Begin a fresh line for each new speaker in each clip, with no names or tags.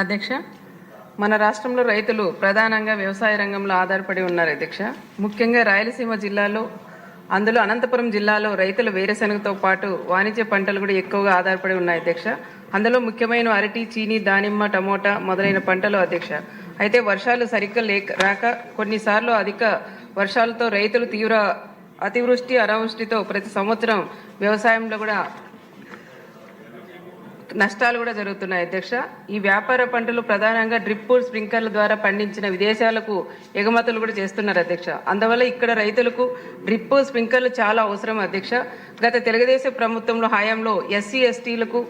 అధ్యక్ష మన రాష్ట్రంలో రైతులు ప్రధానంగా వ్యవసాయ రంగంలో ఆధారపడి ఉన్నారు అధ్యక్ష. ముఖ్యంగా రాయలసీమ జిల్లాలో అందులో అనంతపురం జిల్లాలో రైతులు వేరుశనగతో పాటు వాణిజ్య పంటలు కూడా ఎక్కువగా ఆధారపడి ఉన్నాయి అధ్యక్ష. అందులో ముఖ్యమైన అరటి చీని దానిమ్మ టమోటా మొదలైన పంటలు అధ్యక్ష. అయితే వర్షాలు సరిగ్గా లేక రాక కొన్నిసార్లు అధిక వర్షాలతో రైతులు తీవ్ర అతివృష్టి అనావృష్టితో ప్రతి సంవత్సరం వ్యవసాయంలో కూడా నష్టాలు కూడా జరుగుతున్నాయి అధ్యక్ష. ఈ వ్యాపార పంటలు ప్రధానంగా డ్రిప్ స్ప్రింకర్ల ద్వారా పండించిన విదేశాలకు ఎగుమతులు కూడా చేస్తున్నారు అధ్యక్ష. అందువల్ల ఇక్కడ రైతులకు డ్రిప్ స్ప్రింకర్లు చాలా అవసరం అధ్యక్ష. గత తెలుగుదేశం ప్రభుత్వంలో హయాంలో ఎస్సీ ఎస్టీలకు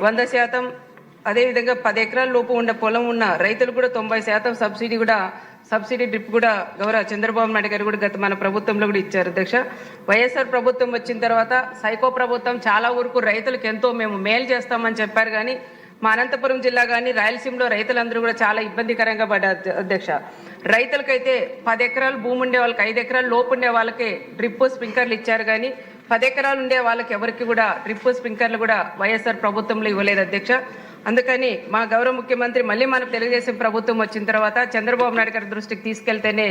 వంద శాతం అదేవిధంగా పది ఎకరాల లోపు ఉన్న పొలం ఉన్న రైతులు కూడా తొంభై శాతం సబ్సిడీ కూడా సబ్సిడీ డ్రిప్ కూడా గౌరవ చంద్రబాబు నాయుడు గారు కూడా గత మన ప్రభుత్వంలో కూడా ఇచ్చారు అధ్యక్ష. వైఎస్ఆర్ ప్రభుత్వం వచ్చిన తర్వాత సైకో ప్రభుత్వం చాలా వరకు రైతులకు ఎంతో మేము మేలు చేస్తామని చెప్పారు కానీ మా అనంతపురం జిల్లా కానీ రాయలసీమలో రైతులందరూ కూడా చాలా ఇబ్బందికరంగా పడ్డారు అధ్యక్ష. రైతులకైతే పది ఎకరాలు భూమి ఉండే వాళ్ళకి ఐదు ఎకరాలు లోపు ఉండే వాళ్ళకే డ్రిప్ స్ప్రింక్లర్లు ఇచ్చారు కానీ పది ఎకరాలు ఉండే వాళ్ళకి ఎవరికి కూడా డ్రిప్ స్ప్రింకర్లు కూడా వైఎస్ఆర్ ప్రభుత్వంలో ఇవ్వలేదు అధ్యక్ష. అందుకని మా గౌరవ ముఖ్యమంత్రి మళ్ళీ మనకు తెలుగుదేశం ప్రభుత్వం వచ్చిన తర్వాత చంద్రబాబు నాయుడు గారి దృష్టికి తీసుకెళ్తేనే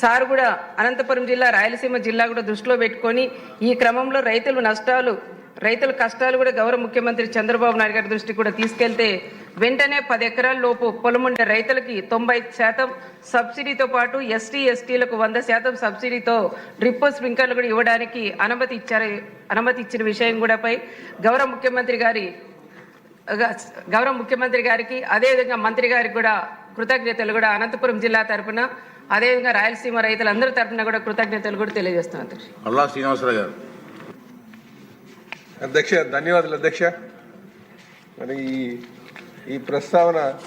సార్ కూడా అనంతపురం జిల్లా రాయలసీమ జిల్లా కూడా దృష్టిలో పెట్టుకొని ఈ క్రమంలో రైతులు నష్టాలు రైతుల కష్టాలు కూడా గౌరవ ముఖ్యమంత్రి చంద్రబాబు నాయుడు గారి దృష్టికి కూడా తీసుకెళ్తే వెంటనే పది ఎకరాల లోపు పొలం ఉండే రైతులకి తొంభై శాతం సబ్సిడీతో పాటు ఎస్టీ ఎస్టీలకు వంద శాతం సబ్సిడీతో డ్రిప్ స్ప్రింకర్లు కూడా ఇవ్వడానికి అనుమతి ఇచ్చారు. అనుమతి ఇచ్చిన విషయం కూడా పై గౌరవ ముఖ్యమంత్రి గారి గౌరవ ముఖ్యమంత్రి గారికి అదేవిధంగా మంత్రి గారికి కూడా కృతజ్ఞతలు కూడా అనంతపురం జిల్లా తరపున అదేవిధంగా రాయలసీమ రైతులందరి తరపున కూడా కృతజ్ఞతలు కూడా తెలియజేస్తున్నాను
అల్లా శ్రీనివాసరావు గారు.
అధ్యక్ష ధన్యవాదాలు అధ్యక్ష. మరి ఈ ఈ ప్రస్తావన